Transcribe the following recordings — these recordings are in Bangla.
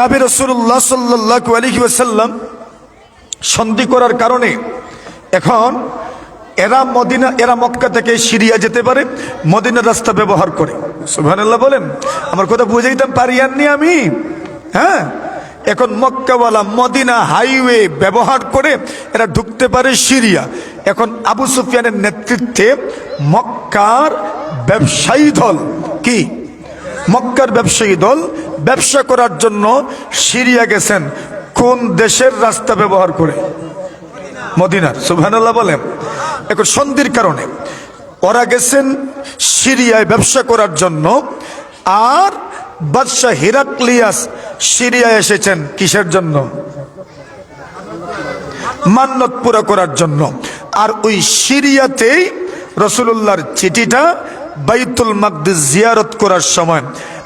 নাবি রসুল্লাহ সাল্লাহ সন্ধি করার কারণে এখন এরা মদিনা, এরা মক্কা থেকে সিরিয়া যেতে পারে, মদিনার রাস্তা ব্যবহার করে। সুবহানাল্লাহ বলেন, আমার কথা বুঝাইতাম পারি আননি আমি? হ্যাঁ? এখন মক্কাওয়ালা মদিনা হাইওয়ে ব্যবহার করে এরা ঢুকতে পারে সিরিয়া। এখন আবু সুফিয়ানের নেতৃত্বে মক্কার ব্যবসায়ী দল কি? মক্কার ব্যবসায়ী দল ব্যবসা করার জন্য সিরিয়া গেছেন কোন দেশের রাস্তা ব্যবহার করে? মদিনার, সুবহানাল্লাহ বলেন। এখন সন্ধির কারণে ওরা গেছেন সিরিয়ায় ব্যবসা করার জন্য, আর বাদশাহ হিরাক্লিয়াস সিরিয়ায় এসেছেন কিসের জন্য? মান্নত পুরা করার জন্য। আর ওই সিরিয়াতেই রসুল্লাহর চিঠিটা বাইতুল মাকদিস জিয়ারত করার সময়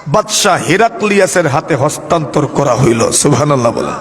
বাদশাহ হিরাকলিয়াসের হাতে হস্তান্তর করা হইল। সুবহানাল্লাহ বলেন।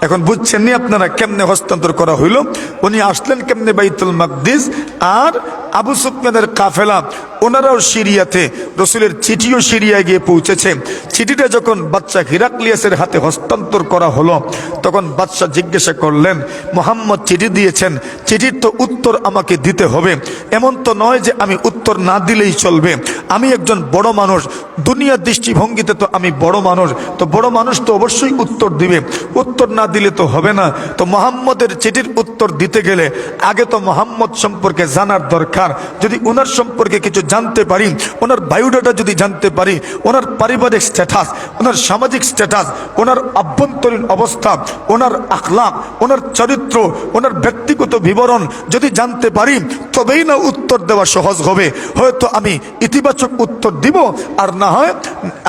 এখন বুঝছেন নি আপনারা কেমনে হস্তান্তর করা হইল? উনি আসলেন কেমনে বাইতুল মাকদিস আর আবু সুফিয়ানের কাফেলা, ওনারাও সিরিয়াতে, রসুলের চিঠিও সিরিয়ায় গিয়ে পৌঁছেছে। চিঠিটা যখন বাচ্চা হিরাকলিয়াসের হাতে হস্তান্তর করা হলো, তখন বাচ্চা জিজ্ঞাসা করলেন, মোহাম্মদ চিঠি দিয়েছেন, চিঠির তো উত্তর আমাকে দিতে হবে। এমন তো নয় যে আমি উত্তর না দিলেই চলবে। আমি একজন বড় মানুষ, দুনিয়ার দৃষ্টিভঙ্গিতে তো আমি বড় মানুষ, তো বড় মানুষ তো অবশ্যই উত্তর দিবে। উত্তর না দিলে তো হবে না। তো মোহাম্মদের চিঠির উত্তর দিতে গেলে আগে তো মোহাম্মদ সম্পর্কে জানার দরকার। যদি ওনার সম্পর্কে কিছু জানতে পারি ওনার বায়োডাটা যদি জানতে পারি ওনার পারিবারিক স্ট্যাটাস ওনার সামাজিক স্ট্যাটাস ওনার আভ্যন্তরীণ অবস্থা ওনার আখলাক ওনার চরিত্র ওনার ব্যক্তিগত বিবরণ যদি জানতে পারি, তবেই না উত্তর দেওয়া সহজ হবে। হয়তো আমি ইতিবাচক উত্তর দিব আর না হয়,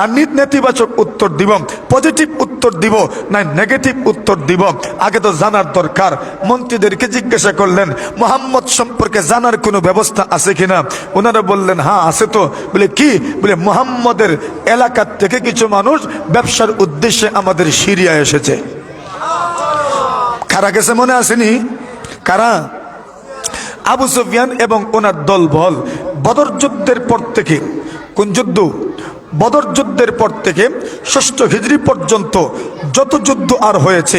আর নেতিবাচক উত্তর দিব পজিটিভ উত্তর দিব না নেগেটিভ উত্তর দিব। আগে তো জানার দরকার। মন্ত্রীদেরকে জিজ্ঞাসা করলেন, মোহাম্মদ সম্পর্কে জানার কোনো ব্যবস্থা আছে কিনা? ওনারা বললেন হ্যাঁ আছে তো। বলে, কি? বলে, মোহাম্মদের এলাকার থেকে কিছু মানুষ ব্যবসার উদ্দেশ্যে আমাদের সিরিয়া এসেছে। কারা গেছে মনে আসেনি? কারা? আবু সুফিয়ান এবং ওনার দলবল। বদর যুদ্ধের পর থেকে, কোন যুদ্ধ? বদর যুদ্ধের পর থেকে ষষ্ঠ হিজড়ি পর্যন্ত যত যুদ্ধ আর হয়েছে,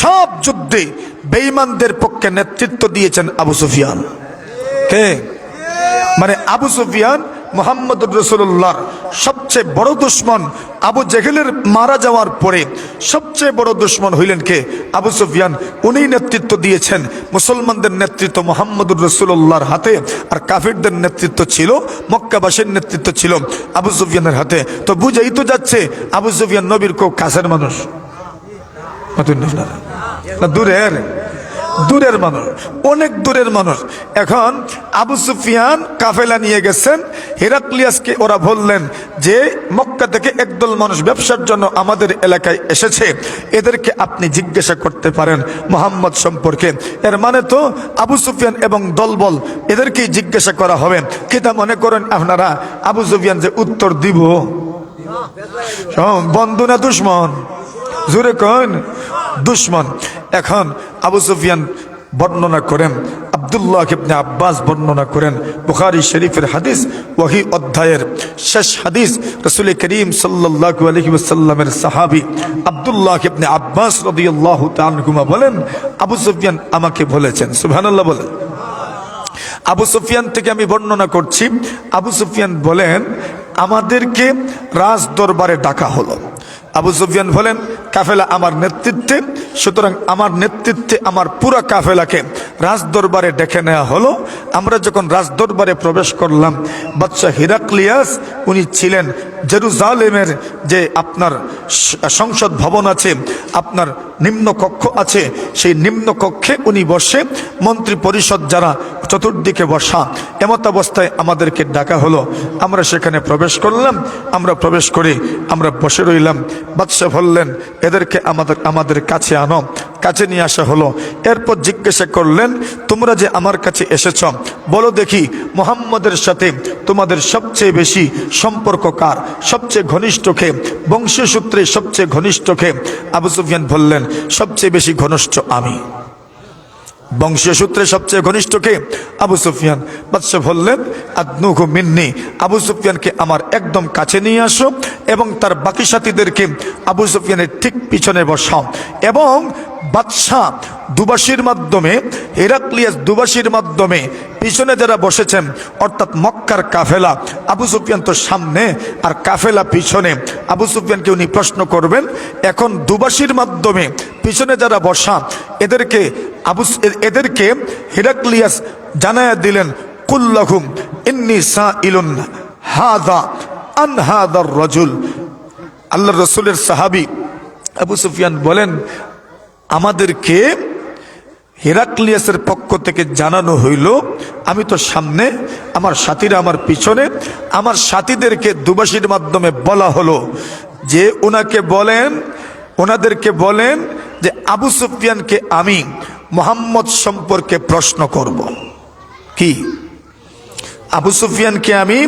সব যুদ্ধে বেঈমানদের পক্ষে নেতৃত্ব দিয়েছেন আবু সুফিয়ান। কে? মানে আবু সুফিয়ান মোহাম্মদ রসুল্লাহর সবচেয়ে বড় দুশ্মন আবু জেহেলের মারা যাওয়ার পরে সবচেয়ে বড় দুশ্মন হইলেন কে? আবু সুফিয়ান। উনি নেতৃত্ব দিয়েছেন। মুসলমানদের নেতৃত্ব মোহাম্মদুর রসুল্লাহর হাতে, আর কাফিরদের নেতৃত্ব ছিল, মক্কাবাসীর নেতৃত্ব ছিল আবু সুফিয়ানের হাতে। তো বুঝেই তো যাচ্ছে, আবু সুফিয়ান নবীর কেউ কাছের মানুষ। দূরের দূরের মানুষ, অনেক দূরের মানুষ। এখন আবু সুফিয়ান কাফেলা নিয়ে গেছেন। হেরাক্লিয়াসকে ওরা বললেন যে, মক্কা থেকে একদল মানুষ ব্যবসার জন্য আমাদের এলাকায় এসেছে। এদেরকে আপনি জিজ্ঞাসা করতে পারেন মোহাম্মদ সম্পর্কে। এর মানে তো আবু সুফিয়ান এবং দলবল এদেরকেই জিজ্ঞাসা করা হবে। কিতা মনে করেন আপনারা আবু সুফিয়ান যে উত্তর দিব? বন্ধু না দুশ্মন? জোরে কন। দুশ্মন। এখন আবু সুফিয়ান বর্ণনা করেন, আবদুল্লাহ ইবনে আব্বাস বর্ণনা করেন, বুখারী শরীফের হাদিস, ওয়াহি অধ্যায়ের শেষ হাদিস, রসুল করিম সাল্লাল্লাহু আলাইহি ওয়াসাল্লামের সাহাবী আবদুল্লাহ ইবনে আব্বাস রাদিয়াল্লাহু তাআলা বলেন, আবু সুফিয়ান আমাকে বলেছেন, সুবহানাল্লাহ বলেন। আবু সুফিয়ান থেকে আমি বর্ণনা করছি, আবু সুফিয়ান বলেন, আমাদেরকে রাজ দরবারে ডাকা হলো। আবু সুফিয়ান বলেন কাফেলা আমার নেতৃত্বে সুতরাং আমার নেতৃত্বে আমার পুরা কাফেলাকে রাজ দরবারে ডেকে নেওয়া হলো। আমরা যখন রাজ দরবারে প্রবেশ করলাম বাচ্চা হিরাক্লিয়াস, উনি ছিলেন জেরুজালেমের যে আপনার সংসদ ভবন আছে, আপনার নিম্ন কক্ষ আছে, সেই নিম্ন কক্ষে উনি বসে মন্ত্রী পরিষদ যারা চতুর্দিকে বসা, এমত অবস্থায় আমাদেরকে ডাকা হলো। আমরা সেখানে প্রবেশ করলাম, আমরা প্রবেশ করে আমরা বসে রইলাম। বাদশাহ বললেন, এদেরকে আমাদের আমাদের কাছে আনো। কাছে নিয়ে আসা হলো। এরপর জিজ্ঞাসা করলেন, তোমরা যে আমার কাছে এসেছ, বলো দেখি মোহাম্মদের সাথে তোমাদের সবচেয়ে বেশি সম্পর্ক কার? সবচেয়ে ঘনিষ্ঠ খে বংশীয় সূত্রে সবচেয়ে ঘনিষ্ঠ খে আবু সুফিয়ান বললেন, সবচেয়ে বেশি ঘনিষ্ঠ আমি। বংশীয় সূত্রে সবচেয়ে ঘনিষ্ঠকে? আবু সুফিয়ান বাদশাহ বললেন, আদনুহু মিন্নি, আবু সুফিয়ানকে আমার একদম কাছে নিয়ে আসো এবং তার বাকি সাথীদেরকে আবু সুফিয়ানের ঠিক পিছনে বসাও এবং বাদশাহ দুবাসীর মাধ্যমে, হেরাক্লিয়াস দুবাসীর মাধ্যমে পিছনে যারা বসেছেন, অর্থাৎ মক্কার কাফেলা, আবু সুফিয়ান তো সামনে আর কাফেলা পিছনে। আবু সুফিয়ানকে উনি প্রশ্ন করবেন, এখন দুবাসীর মাধ্যমে পিছনে যারা বসা, এদেরকে আবু এদেরকে হেরাক্লিয়াস জানায়া দিলেন কুল্লাহুম ইন্নি সা ইলুন হাদা আন হাদার রজুল। আল্লাহ রসুলের সাহাবি আবু সুফিয়ান বলেন আমাদেরকে হেরাক্লিয়াসের পক্ষ থেকে জানানো হইল, আমি তো সামনে, আমার সাথীরা আমার পিছনে, আমার সাথীদেরকে দুবাসীর মাধ্যমে বলা হলো যে ওনাকে বলেন, ওনাদেরকে বলেন যে আবু সুফিয়ানকে আমি মোহাম্মদ সম্পর্কে প্রশ্ন করব। কি? আবু সুফিয়ানকে আমি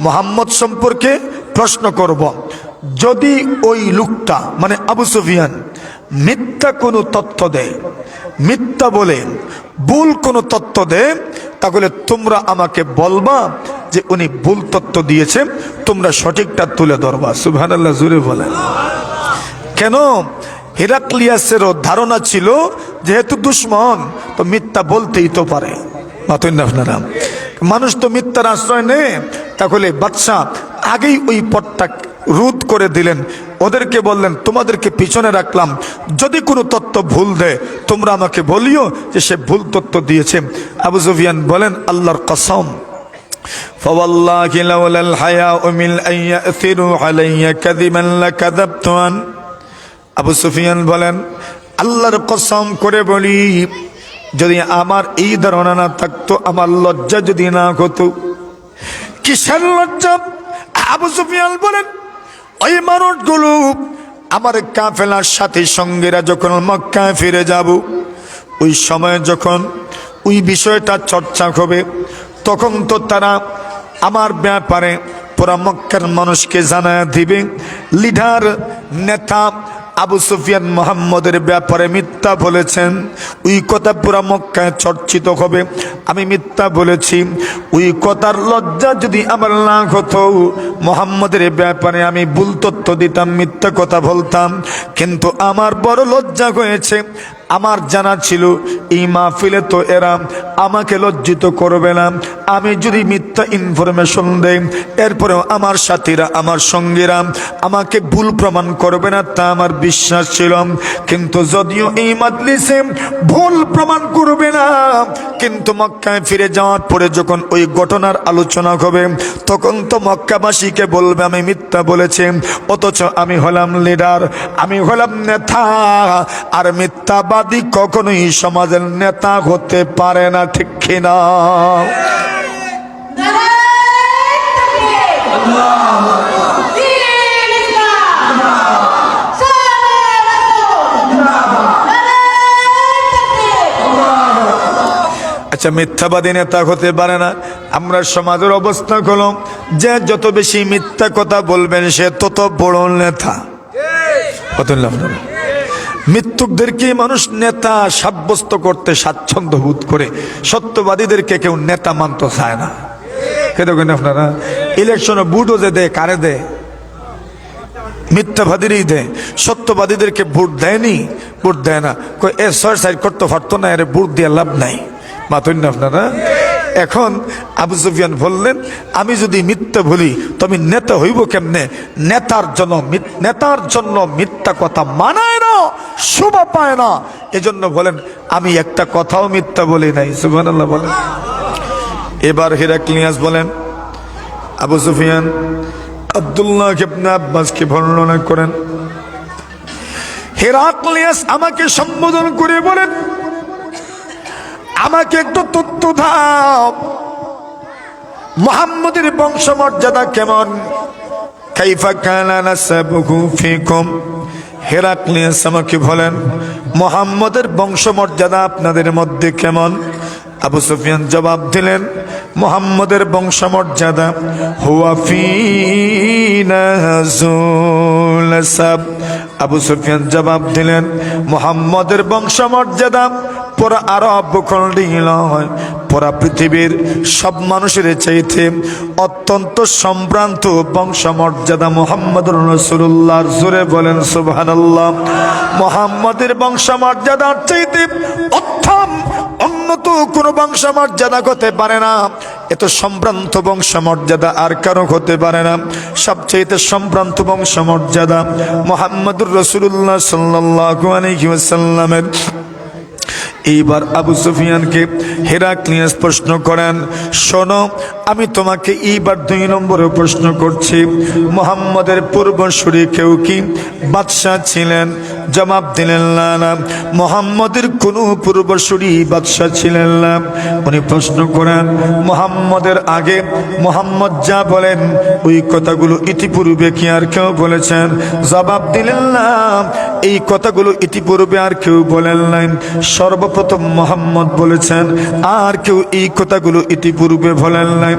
মোহাম্মদ সম্পর্কে প্রশ্ন করব। যদি ওই লোকটা মানে আবু সুফিয়ান মিথ্যা কোনো তথ্য দেয় মিথ্যা বলে ভুল কোনো তথ্য দেয় তাহলে তোমরা আমাকে বলবা যে উনি ভুল তথ্য দিয়েছে, তোমরা সঠিকটা তুলে ধরবা। সুবহানাল্লাহ জুড়ে বলেন। কেন? হেরাক্লিয়াসেরও ধারণা ছিল যেহেতু দুশ্মন, তো মিথ্যা বলতেই তো পারে। আপনারা। মানুষ তো মিথ্যার আশ্রয় নেয়, তাহলে বাদশাহ আগেই ওই পথটা রোধ করে দিলেন ওদেরকে বললেন তোমাদেরকে পিছনে রাখলাম যদি কোনো তত্ত্ব ভুল দেয় তোমরা আমাকে বলিও যে সে ভুল তত্ত্ব দিয়েছে আবু সুফিয়ান বলেন আল্লাহর কসম فوالله لولا الحياء من أن يأثروا علي كذبا لكذبت عن আবু সুফিয়ান বলেন আল্লাহর কসম করে বলি যদি আমার এই ধারণা না থাকতো আমার লজ্জা যদি না হতো কিসের লজ্জা আবু সুফিয়ান বলেন ওই মানুষগুলো আমার কাফেলার সাথে সঙ্গীরা যখন মক্কায় ফিরে যাব, ওই সময় যখন ওই বিষয়টা চর্চা হবে, তখন তো তারা আমার ব্যাপারে পুরা মক্কার মানুষকে জানায় দিবে। লিডার, নেতা আবু সুফিয়ান মোহাম্মদের ব্যাপারে মিথ্যা বলেছেন। ওই কথা পুরা মক্কায় চর্চিত হবে। আমি মিথ্যা বলেছি। ওই কথার লজ্জা যদি আমার না হতো, মোহাম্মদের ব্যাপারে আমি ভুল তথ্য দিতাম, মিথ্যা কথা বলতাম। কিন্তু আমার বড় লজ্জা হয়েছে। আমার জানা ছিল, এই মাহফিলে তো এরা আমাকে লজ্জিত করবে না। আমি যদি মিথ্যা ইনফরমেশন দেই, এরপরেও আমার সাথীরা, আমার সঙ্গীরা আমাকে ভুল প্রমাণ করবে না তা আমার বিশ্বাস ছিল। কিন্তু যদিও এই মাজলিসে ভুল প্রমাণ করবে না, কিন্তু মক্কায় ফিরে যাওয়ার পরে যখন ওই ঘটনার আলোচনা হবে, তখন তো মক্কাবাসীকে বলবে, আমি মিথ্যা বলেছি, অথচ আমি হলাম লিডার আমি হলাম নেতা, আর মিথ্যাবাদী কখনোই সমাজের নেতা হতে পারে না ঠিক কিনা? আচ্ছা মিথ্যাবাদী নেতা হতে পারে না। আমরা সমাজের অবস্থা হলো যে যত বেশি মিথ্যা কথা বলবেন সে তত বড় নেতা। কত লাভ? মৃত্যুকদেরকে মানুষ নেতা সাব্যস্ত করতে স্বাচ্ছন্দ্য বোধ করে, সত্যবাদীদেরকে কেউ নেতা মানতে চায় না। আপনারা ইলেকশনে বুটও যে দেয়, কারে মিথ্যাবাদীরই দেয়। সত্যবাদীদেরকে ভোট দেয়নি, ভোট দেয় না। এ সাইড করতে পারতো না, এর ভোট দিয়ে লাভ নাই। মাতুন না আপনারা? এখন আবু সুফিয়ান বললেন, আমি যদি মিথ্যা বলি তুমি নেতা হইব কেমনে? নেতার জন্য নেতার জন্য মিথ্যা কথা মানায় না শোভা পায় না। এজন্য বলেন, আমি একটা কথাও মিথ্যা বলি নাই। সুবহানাল্লাহ বলেন। এবার হিরাক্লিয়াস বলেন, আবু সুফিয়ান আব্দুল্লাহ ইবনে আব্বাসকে বর্ণনা করেন। হেরাক্লিয়াস আমাকে সম্বোধন করে বলেন, আমাকে একটু তথ্য দাও। মোহাম্মদের বংশমর্যাদা কেমন? কাইফা কানা নাসাবুহু ফিকুম। হেরাক্লিয়াস আমাকে বলেন মোহাম্মদের বংশমর্যাদা আপনাদের মধ্যে কেমন? আবু সুফিয়ান জবাব দিলেন, মোহাম্মদের বংশমর্যাদা হুয়া ফিনা যুল সাব। আবু সুফিয়ান জবাব দিলেন, মোহাম্মদের বংশমর্যাদা পুরা আরব ভূখণ্ডই নয় পুরা পৃথিবীর সব মানুষের চাইতে অত্যন্ত সম্ভ্রান্ত বংশমর্যাদা মোহাম্মদ রসুল্লাহর জোরে বলেন, সুবহানাল্লাহ। মোহাম্মদের বংশমর্যাদার চাইতে অর্থম উন্নত কোনো বংশ মর্যাদা হতে পারে না। এত সম্ভ্রান্ত বংশ মর্যাদা আর কারও হতে পারে না। সবচেয়ে সম্ভ্রান্ত বংশ মর্যাদা মোহাম্মদুর রসুল্লাহ সাল্লাহ আলহি ওয়াসাল্লামের। এইবার আবু সুফিয়ানকে হেরাক্লিয়াস প্রশ্ন করেন, শোনো, আমি তোমাকে এইবার দুই নম্বরে প্রশ্ন করছি। মোহাম্মদের পূর্বসূরি কেউ কি? বাদশাহ ছিলেন, জবাব দিলেন, না মোহাম্মদের কোনো পূর্বসূরি বাদশাহ ছিলেন না। উনি প্রশ্ন করেন, মোহাম্মদের আগে মোহাম্মদ যা বলেন, ওই কথাগুলো ইতিপূর্বে কি আর কেউ বলেছেন? জবাব দিলেন, না, এই কথাগুলো ইতিপূর্বে আর কেউ বলেন নাই। সর্বপ্রথম মোহাম্মদ বলেছেন, আর কেউ এই কথাগুলো ইতিপূর্বে বলেন নাই।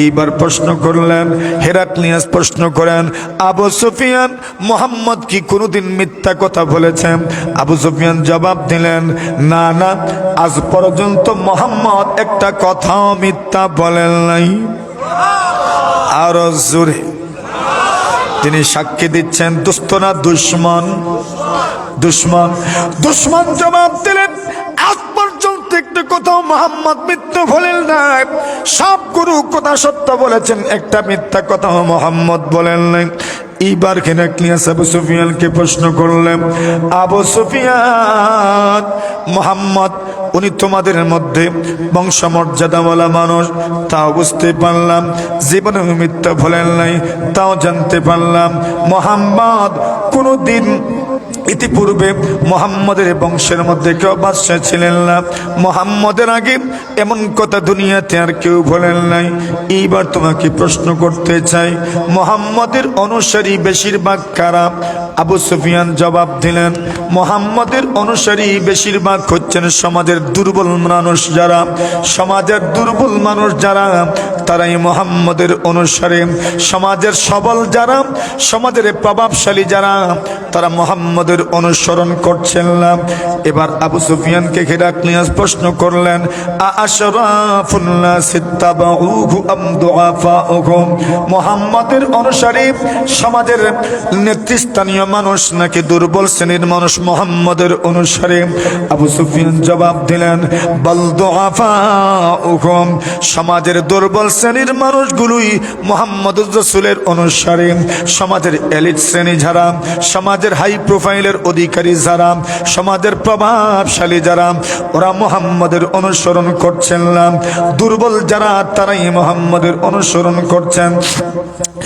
এইবার প্রশ্ন করলেন, হেরাক্লিয়াস প্রশ্ন করেন, আবু সুফিয়ান মোহাম্মদ কি কোনোদিন মিথ্যা কথা বলেছেন? আবু সুফিয়ান জবাব দিলেন, না না, আজ পর্যন্ত মোহাম্মদ একটা কথাও মিথ্যা বলেন নাই। আরও জোরে। তিনি সাক্ষী দিচ্ছেন, দুস্থ না দুশ্মন? দুশ্মন। দুশ্মন জবাব দিলেন পর্যন্ত একটু কোথাও মোহাম্মদ মিথ্যা বলেন নাই। সব গুরু কথা সত্য বলেছেন, একটা মিথ্যা কথা মোহাম্মদ বলেন নাই। এইবার হেরাক্লিয়াস আবু সুফিয়ানকে প্রশ্ন করলেন, আবু সুফিয়ান, মোহাম্মদ, উনি তোমাদের মধ্যে বংশমর্যাদাওয়ালা মানুষ, তাও বুঝতে পারলাম জীবনে মিথ্যা বলেন নাই, তাও জানতে পারলাম, মোহাম্মদ কোনো দিন ইতিপূর্বে মোহাম্মদের বংশের মধ্যে কেউ বাদশাহ ছিলেন না। মোহাম্মদের আগে এমন কথা দুনিয়াতে আর কেউ বলেন নাই। এইবার তোমাকে প্রশ্ন করতে চাই, মোহাম্মদের অনুসারী বেশিরভাগ কারা? আবু সুফিয়ান জবাব দিলেন, মোহাম্মদের অনুসারী বেশিরভাগ হচ্ছেন সমাজের দুর্বল মানুষ যারা। সমাজের দুর্বল মানুষ যারা, তারাই মোহাম্মদের অনুসারে। সমাজের সবল যারা, সমাজের প্রভাবশালী যারা, তারা মোহাম্মদের অনুসরণ করছেন না। এবার আবু সুফিয়ানকে হেরাক্লিয়াস প্রশ্ন করলেন মোহাম্মদের অনুসারী সমাজের নেতৃস্থানীয় মানুষ নাকি দুর্বল শ্রেণির মানুষ মোহাম্মদের অনুসারে? আবু সুফিয়ান জবাব দিলেন সমাজের দুর্বল শ্রেণির মানুষগুলোই মোহাম্মদ রসুলের অনুসারে। সমাজের এলিট শ্রেণি যারা, সমাজের হাই প্রোফাইলের অধিকারী যারা সমাজের প্রভাবশালী যারা ওরা মোহাম্মদের অনুসরণ করছেন না। দুর্বল যারা, তারাই মোহাম্মদের অনুসরণ করছেন।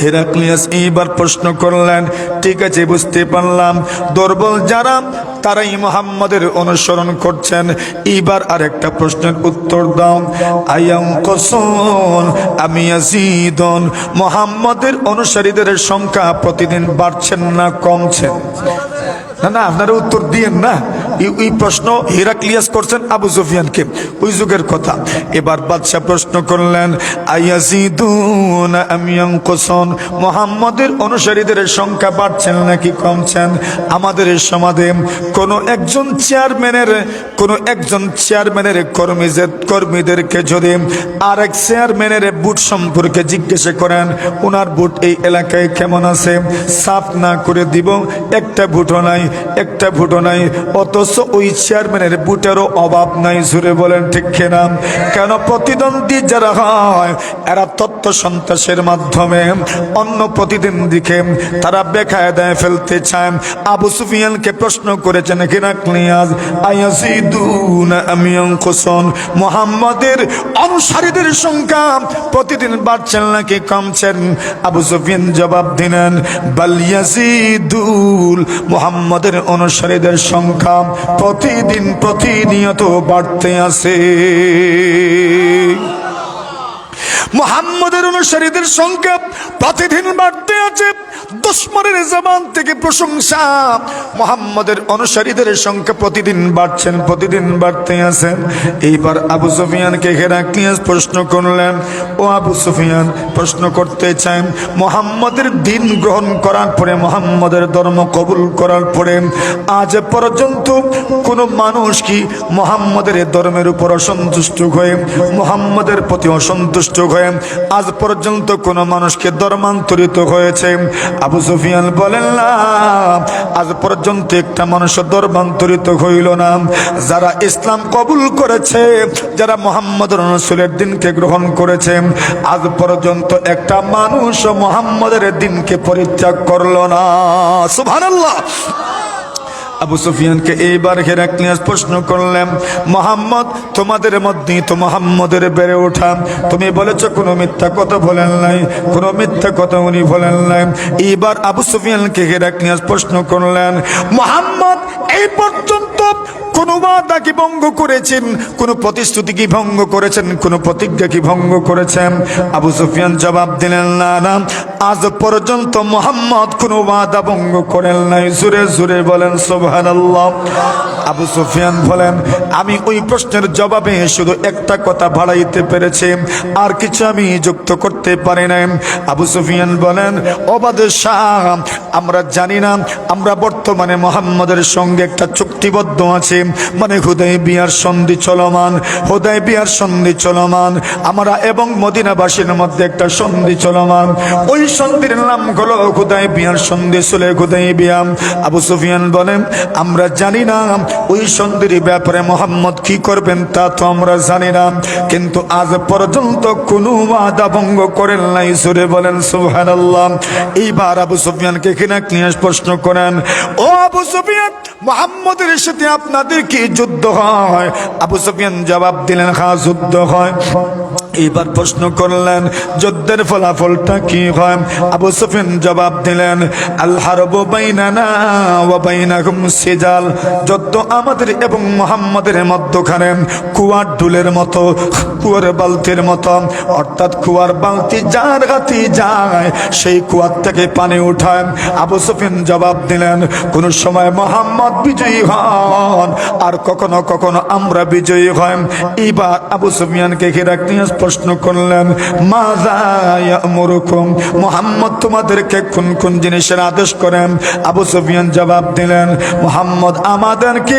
হেরাক্লিয়াস এইবার প্রশ্ন করলেন, ঠিক আছে, বুঝতে পারলাম। দুর্বল যারা, তারাই মোহাম্মদের অনুসরণ করছেন। এইবার আর একটা প্রশ্নের উত্তর দাও। আয়াম কসন আমি আজিদন মোহাম্মদের অনুসারীদের সংখ্যা প্রতিদিন বাড়ছেন না কমছেন। না না আপনারা উত্তর দিয়েন না। এই- প্রশ্ন হিরাক্লিয়াস করছেন আবু সুফিয়ানকে। ওই যুগের কথা। এবার বাদশাহ প্রশ্ন করলেন কোসন মোহাম্মদের অনুসারীদের সংখ্যা বাড়ছেন নাকি কমছেন? আমাদের সমাজে কোনো একজন চেয়ারম্যানের, কোনো একজন চেয়ারম্যানের কর্মীদের কর্মীদেরকে যদি আরেক চেয়ারম্যানের বুট সম্পর্কে জিজ্ঞাসা করেন ওনার বুট এই এলাকায় কেমন আছে? সাফ না করে দিব? একটা বুটও নাই, একটা বুটও নাই, অথচ ওই চেয়ারম্যানের বুটেরও অভাব নাই জুড়ে বলেন, ঠিক কেনা? কেন প্রতিদ্বন্দ্বী যারা হয়, এরা তত্ত্ব সন্ত্রাসের মাধ্যমে অন্য প্রতিদ্বন্দ্বীকে তারা বেকায়দায় ফেলতে চায়। আবু সুফিয়ানকে প্রশ্ন করেছেন হিরাক্লিয়াস আয়াজিদুন আমি অঙ্কুসন মোহাম্মদের অনুসারীদের সংখ্যা প্রতিদিন বাড়ছেন নাকি কমছেন? আবু সুফিয়ান জবাব দিলেন বালিয়াজিদুল মোহাম্মদের অনুসারীদের সংখ্যা প্রতিদিন প্রতিনিয়ত বাড়তে আছে মোহাম্মদের অনুসারীদের সংখ্যা প্রতিদিন বাড়তে আছে। দুশ্মনের জবান থেকে প্রশংসা। মোহাম্মদের অনুসারীদের সংখ্যা প্রতিদিন বাড়ছেন, প্রতিদিন বাড়তে আছেন। এইবার আবু সুফিয়ানকে হেরাক্লিয়াস প্রশ্ন করলেন, ও আবু সুফিয়ান, প্রশ্ন করতে চান, মোহাম্মদের দিন গ্রহণ করার পরে, মোহাম্মদের ধর্ম কবুল করার পরে, আজ পর্যন্ত কোনো মানুষ কি মোহাম্মদের ধর্মের উপর অসন্তুষ্ট হয়ে, মোহাম্মদের প্রতি অসন্তুষ্ট হয়ে আজ পর্যন্ত কোনো মানুষকে ধর্মান্তরিত হয়েছে। আবু সুফিয়ান বলেন, না, আজ পর্যন্ত একটা মানুষ ধর্মান্তরিত হইল না। যারা ইসলাম কবুল করেছে, যারা মোহাম্মদ রসুলের দিনকে গ্রহণ করেছে, আজ পর্যন্ত একটা মানুষ মোহাম্মদের দিনকে পরিত্যাগ করল না। সুবহানাল্লাহ। আবু সুফিয়ানকে এইবার হেরাক্লিয়াস প্রশ্ন করলেন, মোহাম্মদ, তোমাদের মধ্যে তো মোহাম্মদের বেড়ে ওঠা। তুমি বলেছ, কোনো মিথ্যা কথা বলেন নাই, কোনো মিথ্যা কথা উনি বলেন নাই। এইবার আবু সুফিয়ানকে হেরাক্লিয়াস প্রশ্ন করলেন, মোহাম্মদ, এই পর্যন্ত কোন ওয়াদা কি ভঙ্গ করেছেন? কোন প্রতিশ্রুতি কি ভঙ্গ করেছেন? কোন প্রতিজ্ঞা কি ভঙ্গ করেছেন? আবু সুফিয়ান জবাব দিলেন, না না, আজ পর্যন্ত মোহাম্মদ কোন ওয়াদা ভঙ্গ করেন নাই। জুরে জুরে বলেন সুবহানাল্লাহ। আবু সুফিয়ান বলেন, আমি ওই প্রশ্নের জবাবে শুধু একটা কথা বাড়াইতে পেরেছি, আর কিছু আমি যুক্ত করতে পারি নাই। আবু সুফিয়ান বলেন ওবাদ শাহ আমরা জানি না, আমরা বর্তমানে মোহাম্মদের সঙ্গে একটা চুক্তিবদ্ধ আছি। মানে হুদয় বিয়ার সন্ধি চলমান হুদয় বিয়ার সন্ধি চলমান, আমরা এবং মদিনাবাসীর মধ্যে একটা সন্ধি চলমান। ওই সন্ধির নাম হলো হুদয় বিয়ার সন্ধি চলে হুদয় বিয়াম আবু সুফিয়ান বলেন আমরা জানি না ওই সন্ধির ব্যাপারে মোহাম্মদ কি করবেন তা তো আমরা জানি না। কিন্তু আজ পর্যন্ত কোনো ওয়াদা ভঙ্গ করেন নাই। সুরে বলেন, সুবহানাল্লাহ। এইবার আবু সুফিয়ানকে কিনা ক্লিয়াস প্রশ্ন করেন, ও আবু সুফিয়ান, মোহাম্মদের সাথে আপনাদের কি যুদ্ধ হয়? আবু সুফিয়ান জবাব দিলেন হ্যাঁ যুদ্ধ হয়। এইবার প্রশ্ন করলেন, যুদ্ধের ফলাফলটা কি হয়? আবু সুফিয়ান জবাব দিলেন আল্লাহর বাইনানা ওয়া বাইনাকুম সিজাল যুদ্ধ আমাদের এবং মোহাম্মদের মধ্যখানে কুয়ার ডুলের মতো, কুয়ার বালতির মতো, অর্থাৎ কুয়ার বালতি যার গাতি যায়, সেই কুয়ার থেকে পানি উঠায়। আবু সুফিয়ান জবাব দিলেন, কোন সময় মোহাম্মদ বিজয়ী হন, আর কখনো কখনো আমরা বিজয়ী হয় এইবার আবু সুফিয়ানকে হিরাক্লিয়াস প্রশ্ন করলেন মাজায়ামুরুকুম মোহাম্মদ তোমাদেরকে কোন কোন জিনিসের আদেশ করেন? আবু সুফিয়ান জবাব দিলেন মোহাম্মদ আমাদেরকে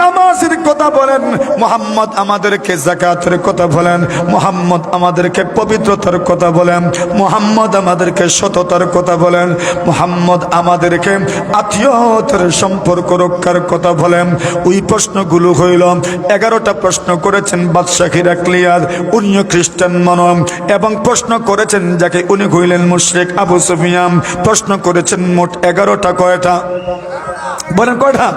নামাজের কথা বলেন, মোহাম্মদ আমাদেরকে জাকাতের কথা বলেন, মোহাম্মদ আমাদেরকে পবিত্রতার কথা বলেন, মোহাম্মদ আমাদেরকে সততার কথা বলেন, মোহাম্মদ আমাদেরকে আত্মীয়তার সম্পর্ক রক্ষার কথা বলেন। ওই প্রশ্নগুলো হইল, এগারোটা প্রশ্ন করেছেন বাদশাহ রাখলিয়ার উনিও খ্রিস্টান মনম এবং প্রশ্ন করেছেন যাকে উনি হইলেন মুশরিক আবু সুফিয়াম প্রশ্ন করেছেন মোট এগারোটা কয়টা? বলেন কয়টা?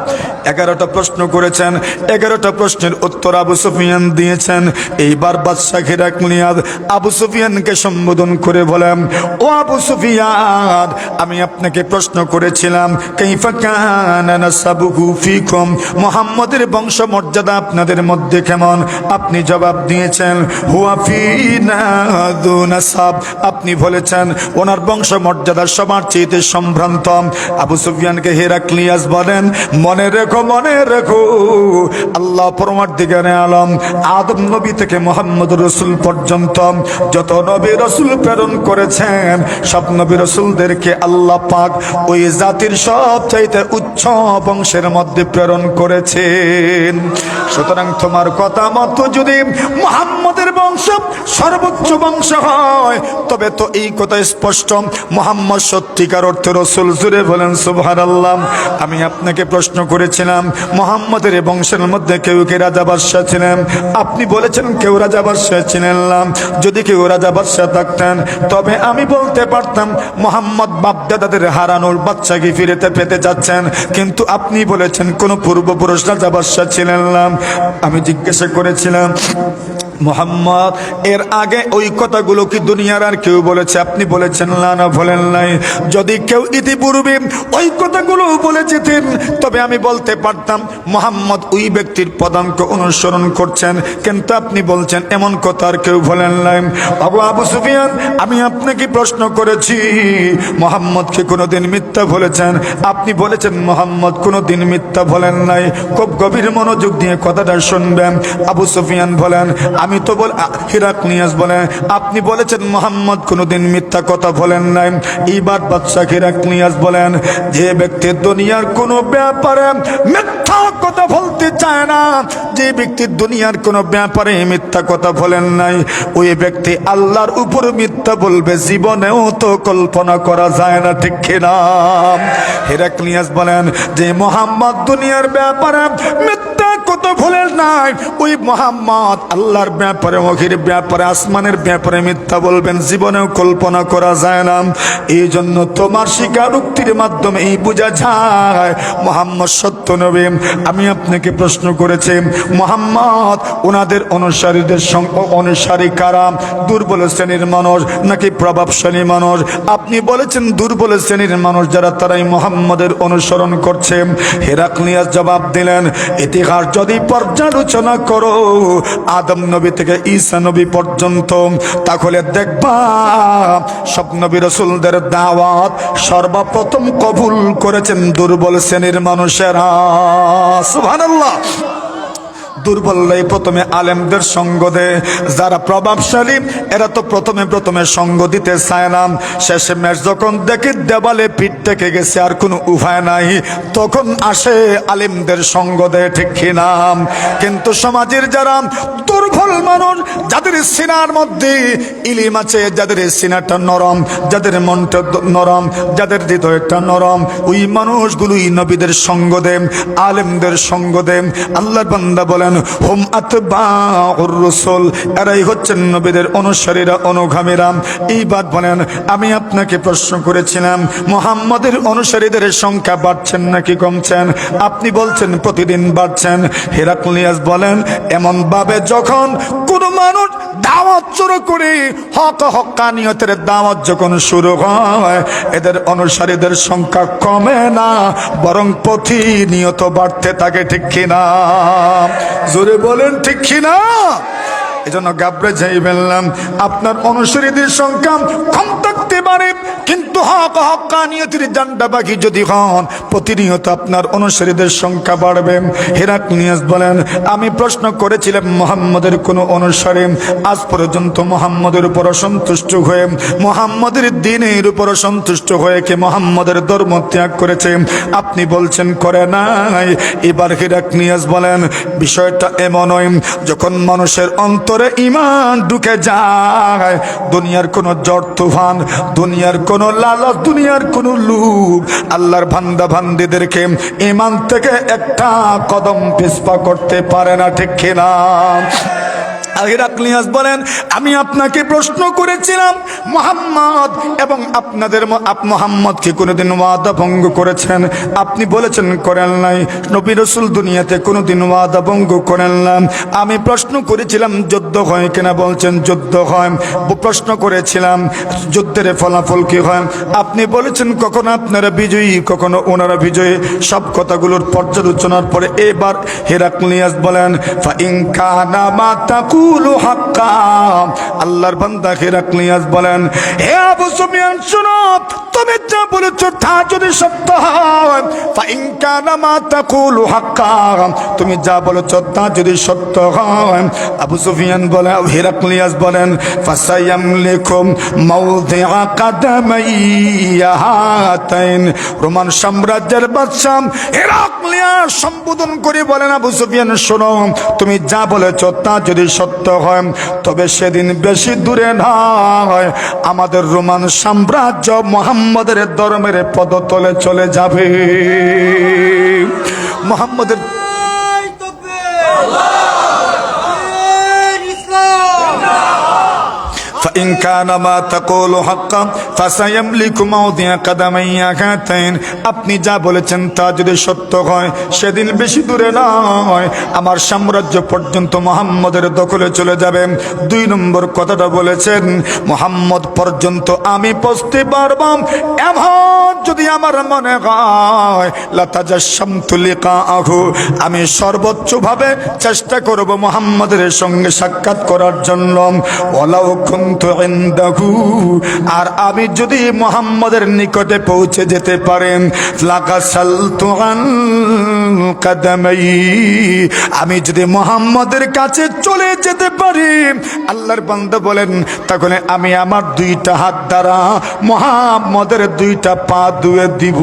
এগারোটা প্রশ্ন করেছেন, এগারোটা প্রশ্নের উত্তর আবু সুফিয়ান দিয়েছেন। এইবার বাদশাহ হিরাকলিয়াদ আবু সুফিয়ানকে সম্বোধন করে বলেন, ও আবু সুফিয়ান, আমি আপনাকে প্রশ্ন করেছিলাম, কাইফা কানা নাসাবুহু ফিকুম? মুহাম্মাদের বংশ মর্যাদা আপনাদের মধ্যে কেমন? আপনি জবাব দিয়েছেন, হুয়া ফিনা দু নাসাব। আপনি বলেছেন, ওনার বংশ মর্যাদা সবার চেয়েতে সম্ভ্রান্ত। আবু সুফিয়ানকে হেরাক্লিয়াস বলেন মনে রেখো মনে রেখো। আল্লাহ পরমার দিকে আলম। আদম নবী থেকে মোহাম্মদ রসুল পর্যন্ত যত নবী রসুল প্রেরণ করেছেন, সব নবী রসুলদেরকে আল্লাহ পাক ওই জাতির সব চাইতে উচ্চ বংশের মধ্যে প্রেরণ করেছেন। সুতরাং তোমার কথা মতো যদি মোহাম্মদের বংশ সর্বোচ্চ বংশ হয়, তবে তো এই কথা স্পষ্ট। মোহাম্মদ সত্যিকার অর্থে রসুল জুড়ে বলেন সুবহান আল্লাহ আমি আপনাকে প্রশ্ন করেছিলাম, মোহাম্মদের বংশের মধ্যে কেউ কে রাজা বাদশাহ ছিলেন? আপনি বলেছেন কেউ রাজা বাদশাহ ছিলেন না। যদি কেউ রাজা বাদশাহ থাকতেন, তবে আমি বলতে পারতাম, মোহাম্মদ বাপদাদাদের হারানোর বাচ্চাকে ফিরেতে পেতে যাচ্ছেন কিন্তু আপনি বলেছেন, কোন পূর্বপুরুষ রাজা বাদশাহ ছিলেন না। আমি জিজ্ঞাসা করেছিলাম, মোহাম্মদ, এর আগে ওই কথাগুলো কি দুনিয়ার আর কেউ বলেছে? আপনি বলেছেন, না না, বলেন নাই। যদি কেউ ইতিপূর্বে ওই কথাগুলো বলে যেতেন তবে আমি বলতে পারতাম, মোহাম্মদ ওই ব্যক্তির পদাঙ্ক অনুসরণ করছেন। কিন্তু আপনি বলছেন, এমন কথা আর কেউ বলেন নাই। আবু আবু সুফিয়ান, আমি আপনাকে প্রশ্ন করেছি মোহাম্মদকে কোনোদিন মিথ্যা বলেছেন? আপনি বলেছেন, মোহাম্মদ কোনোদিন মিথ্যা বলেন নাই। খুব গভীর মনোযোগ দিয়ে কথাটা শুনবেন। আবু সুফিয়ান বলেন, আমি তো বল হিরাক নিয়াজ বলেন, আপনি বলেছেন, মোহাম্মদ কোনোদিন মিথ্যা কথা বলেন নাই। এইবার বাদশাহ হিরাক নিয়াজ বলেন, যে ব্যক্তি দুনিয়ার কোনো ব্যাপারে মিথ্যা কথা বলতে চায় না। যে ব্যক্তি দুনিয়ার কোনো ব্যাপারে মিথ্যা কথা বলেন নাই, ওই ব্যক্তি আল্লাহর উপর মিথ্যা বলবে, জীবনেও তো কল্পনা করা যায় না, ঠিক কিনা? হেরাক্লিয়াস বলেন যে, মোহাম্মদ দুনিয়ার ব্যাপারে মিথ্যা বলেন নাই। ওই মোহাম্মদ আল্লাহর ব্যাপারে মহির ব্যাপারে, আসমানের ব্যাপারে মিথ্যা বলবেন, জীবনেও কল্পনা করা যায় না। এই জন্য তোমার স্বীকারোক্তির মাধ্যমে এই বোঝা যায়, মোহাম্মদ সত্য নবী। আমি আপনাকে প্রশ্ন করেছি, মোহাম্মদ, ওনাদের অনুসারীদের অনুসারী কারা? দুর্বল শ্রেণির মানুষ নাকি প্রভাবশালী মানুষ? আপনি বলেছেন দুর্বল শ্রেণির মানুষ যারা তারাই মোহাম্মদের অনুসরণ করছে। হেরাক্লিয়াস জবাব দিলেন, ইতিহাস যদি পর্যালোচনা করো। আদম নবী থেকে ঈসা নবী পর্যন্ত। তাহলে দেখবা, সব নবী রসুলদের দাওয়াত সর্বপ্রথম কবুল করেছেন দুর্বল শ্রেণির মানুষেরা। সুবহানাল্লাহ। দুর্বলরাই প্রথমে আলেমদের সঙ্গ দেয় যারা প্রভাবশালী, এরা তো প্রথমে প্রথমে সঙ্গ দিতে চায় না। শেষে ম্যাচ যখন দেখে দেওয়ালে পিঠ থেকে গেছে, আর কোনো উপায় নাই। তখন আসে আলেমদের সঙ্গ দেয় ঠিক কিনা কিন্তু সমাজের যারা দুর্বল মানুষ, যাদের সিনার মধ্যে ইলিম আছে, যাদের সিনাটা নরম, যাদের মনটা নরম, যাদের হৃদয়টা নরম, ওই মানুষগুলোই নবীদের সঙ্গ দেন আলেমদের সঙ্গ দেন আল্লাহর বান্দা বলেন, হোম আতবাউর রসুল। এরাই হচ্ছেন নবীদের অনুসারীরা, অনুগামীরা। এই বাদ বলেন, আমি আপনাকে প্রশ্ন করেছিলাম, মোহাম্মদের অনুসারীদের সংখ্যা বাড়ছেন নাকি কমছেন? আপনি বলছেন প্রতিদিন বাড়ছেন। হেরাকুলিয়াস বলেন এমন ভাবে যখন কোনো মানুষ দাওয়াত শুরু করে। হক হকানিয়তের দাওয়াত যখন শুরু হয়, এদের অনুসারীদের সংখ্যা কমে না, বরং প্রতিনিয়ত বাড়তে থাকে, ঠিক কিনা? জোরে বলেন, ঠিক কিনা? এজন্য গাবড়ে যাই বললাম, আপনার অনুসারীদের সংখ্যা থাকতে পারে কিন্তু হক হকানিয়তের জান্ডা বাকি যদি হন, প্রতিনিয়ত আপনার অনুসারীদের সংখ্যা বাড়বে। হেরাক নিয়াজ বলেন, আমি প্রশ্ন করেছিলাম মোহাম্মদের কোন অনুসারী, আজ পর্যন্ত মোহাম্মদের উপর অসন্তুষ্ট হয়ে, মোহাম্মদের দিনের উপর সন্তুষ্ট হয়ে কে মোহাম্মদের ধর্ম ত্যাগ করেছে? আপনি বলছেন, করে নাই। এবার হিরাক নিয়াজ বলেন, বিষয়টা এমনই, যখন মানুষের অন্তরে ইমান ঢুকে যায়, দুনিয়ার কোন জ্বর তুফান দুনিয়ার কোন লালচ দুনিয়ার কোন লুক আল্লাহর ভান্দা ভান্দিদেরকে ইমান থেকে একটা কদম পিসপা করতে পারে না, ঠিক কিনা? হিরাক্লিয়াস বলেন, আমি আপনাকে প্রশ্ন করেছিলাম, মোহাম্মদ এবং আপনাদের মোহাম্মদকে কোনোদিন ওয়াদা ভঙ্গ করেছেন? আপনি বলেছেন, করেন নাই। নবী রসুল দুনিয়াতে কোনোদিন ওয়াদা ভঙ্গ করেন না। আমি প্রশ্ন করেছিলাম, যুদ্ধ হয় কিনা? বলছেন, যুদ্ধ হয়। প্রশ্ন করেছিলাম, যুদ্ধের ফলাফল কি হয়? আপনি বলেছেন, কখনো আপনারা বিজয়ী, কখনো ওনারা বিজয়ী। সব কথাগুলোর পর্যালোচনার পরে এবার হেরাক্লিয়াস বলেন ফাইন কানা মা আল্লাহর বান্দা হেরাক্লিয়াস বলেন, হে আবু সুফিয়ান, শুনো, তুমি যা বলেছ তা যদি সত্য হয় তুমি যা বলেছ তা যদি সত্য হয়, আবু সুফিয়ান বলে হেরাক্লিয়াস বলেন কাদামাইয়া হাতাইন। রোমান সাম্রাজ্যের বাদশাহ হেরাক্লিয়াস সম্বোধন করে বলেন, আবু সুফিয়ান, শোনো, তুমি যা বলেছ তা যদি সত্য হয়। তবে সেদিন বেশি দূরে নয় আমাদের রোমান সাম্রাজ্য মোহাম্মদের ধর্মের পদতলে চলে যাবে। মোহাম্মদের এই তকবীর! এই ইসলাম! فإن كان ما تقول حقا فسيملك موضع قدمي هاتين আপনি যা বলেছেন তা যদি সত্য হয় সেদিন বেশি দূরে নয় আমার সাম্রাজ্য পর্যন্ত মোহাম্মদের দখলে চলে যাবে দুই নম্বর কথাটা বলেছেন মোহাম্মদ পর্যন্ত আমি পৌঁছতে পারবাম এমন যদি আমার মনে হয় লতাজাসমতুলিকা আহু আমি সর্বোচ্চ ভাবে চেষ্টা করব মোহাম্মদের সঙ্গে সাক্ষাৎ করার জন্য ওলাও কুন্তু ইনদাহু আর আমি যদি মোহাম্মদের নিকটে পৌঁছে যেতে পারেন আমি যদি মোহাম্মদের কাছে চলে যেতে পারি, আল্লাহর বান্দা বলেন, তখন আমি আমার দুইটা হাত দ্বারা মোহাম্মদের দুইটা পা দিব।